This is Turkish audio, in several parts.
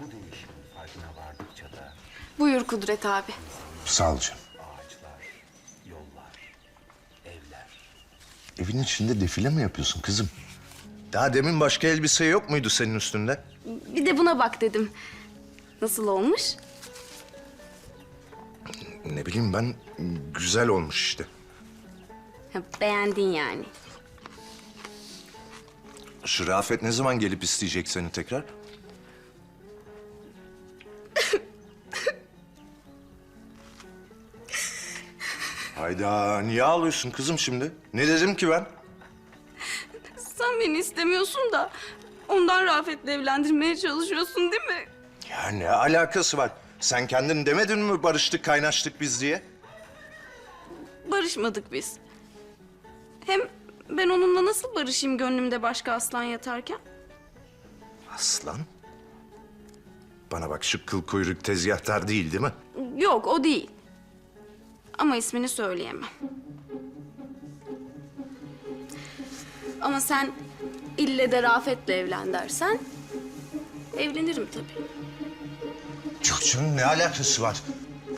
Bu değişimin farkına vardıkça da Buyur Kudret abi. Sağ ol canım. ağaçlar, yollar, evler, Evin içinde defile mi yapıyorsun kızım? Daha demin başka elbise yok muydu senin üstünde? Bir de buna bak dedim. Nasıl olmuş? Ne bileyim ben güzel olmuş işte. Ha, beğendin yani. Şu Rafet ne zaman gelip isteyecek seni tekrar? Hayda niye ağlıyorsun kızım şimdi? Ne dedim ki ben? Sen beni istemiyorsun da ondan Rafet'le evlendirmeye çalışıyorsun değil mi? Ya ne alakası var? Sen kendin demedin mi barıştık kaynaştık biz diye? Barışmadık biz. Hem ben onunla nasıl barışayım gönlümde başka aslan yatarken? Aslan? Bana bak şu kıl kuyruk tezgahtar değil değil mi? Yok o değil. Ama ismini söyleyemem. Ama sen ille de Rafet'le evlen dersen evlenirim tabii. Canım ne alakası var?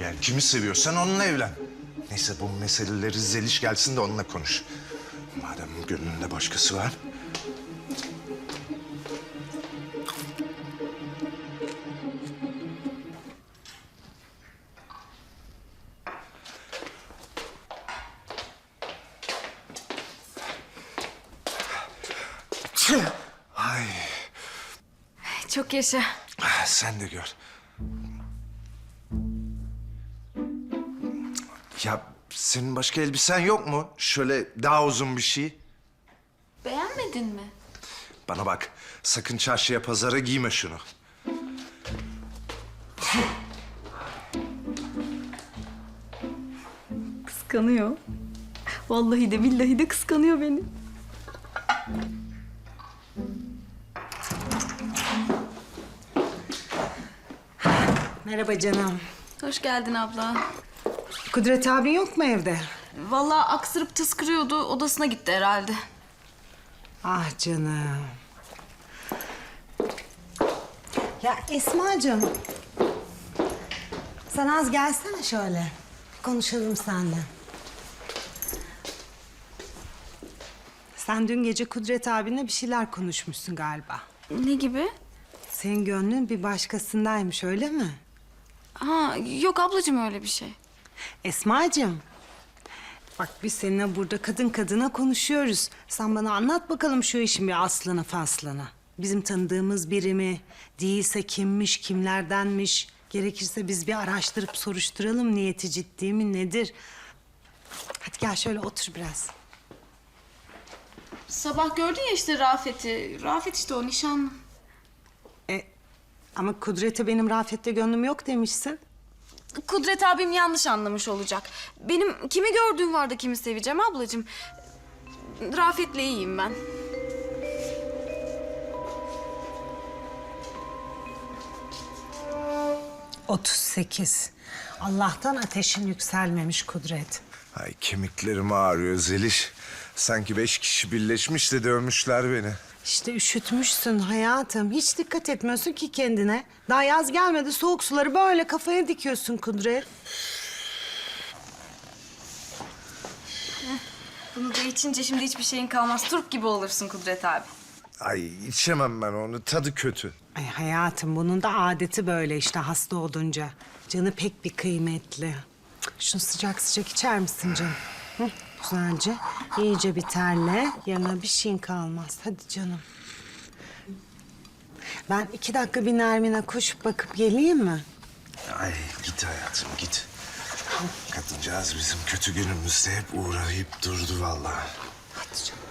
Yani kimi seviyorsan onunla evlen. Neyse bu meseleleri Zeliş gelsin de onunla konuş. Madem gönlünde başkası var. Ay Çok yaşa. sen de gör. Ya senin başka elbisen yok mu? Şöyle daha uzun bir şey. Beğenmedin mi? Bana bak, sakın çarşıya pazara giyme şunu. Kıskanıyor. Vallahi de billahi de kıskanıyor beni. Merhaba canım. Hoş geldin abla. Kudret abin yok mu evde? Vallahi aksırıp tıskırıyordu. Odasına gitti herhalde. Ah canım. Ya Esma'cığım. Sen az gelsene şöyle. Konuşalım seninle. Sen dün gece Kudret abinle bir şeyler konuşmuşsun galiba. Ne gibi? Senin gönlün bir başkasındaymış öyle mi? Ha yok ablacığım öyle bir şey. Esma'cığım. Bak biz seninle burada kadın kadına konuşuyoruz. Sen bana anlat bakalım şu işin bir aslını faslını. Bizim tanıdığımız biri mi? Değilse kimmiş, kimlerdenmiş? Gerekirse biz bir araştırıp soruşturalım niyeti ciddi mi nedir? Hadi gel şöyle otur biraz. Sabah gördün ya işte Rafet'i. Rafet işte o nişanlı. Ama Kudret'e benim Rafet'te gönlüm yok demişsin. Kudret abim yanlış anlamış olacak. Benim kimi gördüğüm vardı kimi seveceğim ablacığım. Rafet'le iyiyim ben. Otuz sekiz. Allah'tan ateşin yükselmemiş Kudret. Ay kemiklerim ağrıyor Zeliş. Sanki beş kişi birleşmiş de dövmüşler beni. İşte üşütmüşsün hayatım. Hiç dikkat etmiyorsun ki kendine. Daha yaz gelmedi soğuk suları böyle kafaya dikiyorsun Kudret. Bunu da içince şimdi hiçbir şeyin kalmaz. Turp gibi olursun Kudret abi. Ay içemem ben onu. Tadı kötü. Ay hayatım bunun da adeti böyle işte hasta olunca. Canı pek bir kıymetli. Şunu sıcak sıcak içer misin canım? Hı, güzelce iyice bir terle. Yanına bir şeyin kalmaz. Hadi canım. Ben iki dakika bir Nermin'e koşup bakıp geleyim mi? Ay git hayatım git. Kadıncağız bizim kötü günümüzde hep uğrayıp durdu vallahi. Hadi canım.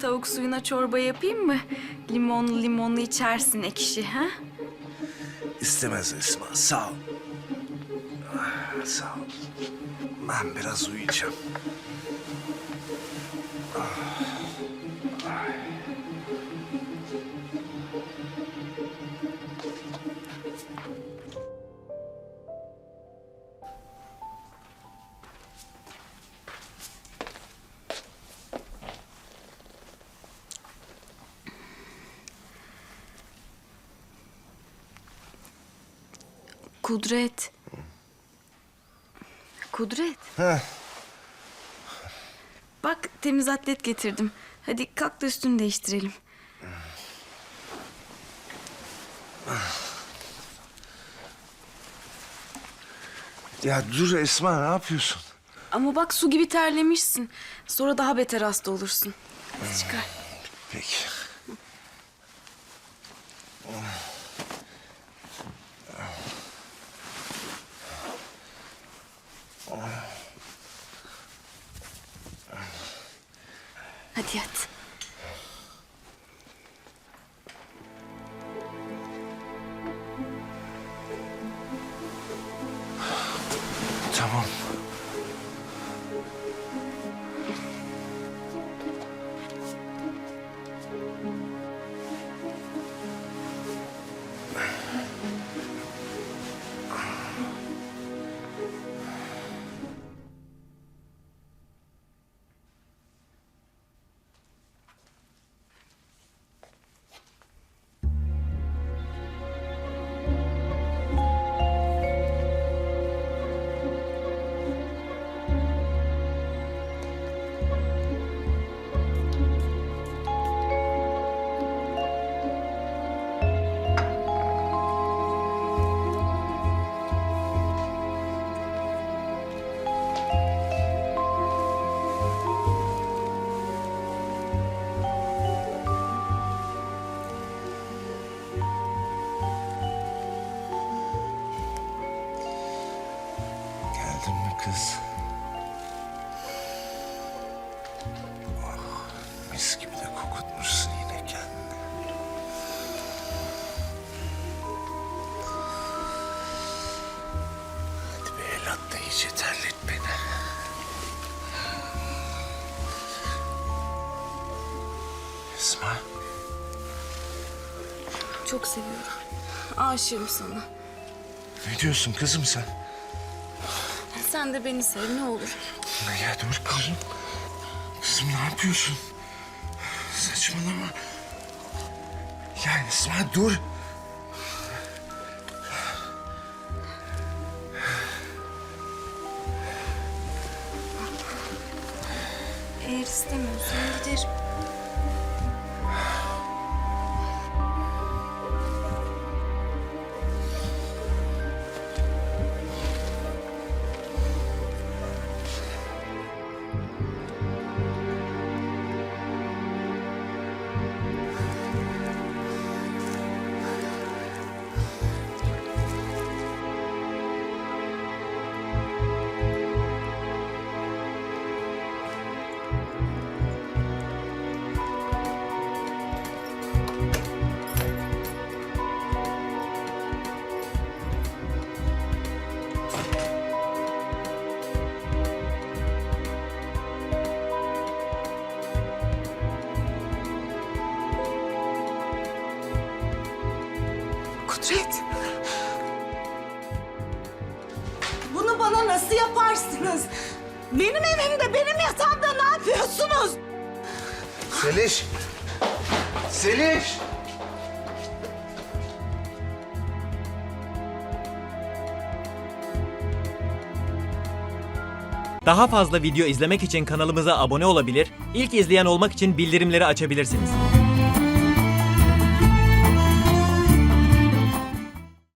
Tavuk suyuna çorba yapayım mı? Limonlu limonlu içersin ekşi ha? İstemez Esma sağ ol. Ah, Sağ ol. Ben biraz uyuyacağım. Kudret. Kudret. Heh. Bak temiz atlet getirdim. Hadi kalk da üstünü değiştirelim. Ya dur Esma ne yapıyorsun? Ama bak su gibi terlemişsin. Sonra daha beter hasta olursun. Hadi çıkar. Peki. Hadi yat. Kız? Oh, mis gibi de kokutmuşsun yine kendini. Hadi bir el at da iyice terlet beni. Esma, Çok seviyorum. Aşığım sana. ne diyorsun kızım sen? Sen de beni sev ne olur. Ya dur kızım. Kızım ne yapıyorsun? Saçmalama. Ya Esma dur. Eğer istemiyorsan giderim. Kudret. Bunu bana nasıl yaparsınız? Benim evimde, benim yatağımda ne yapıyorsunuz? Seliş. Seliş. Daha fazla video izlemek için kanalımıza abone olabilir, ilk izleyen olmak için bildirimleri açabilirsiniz.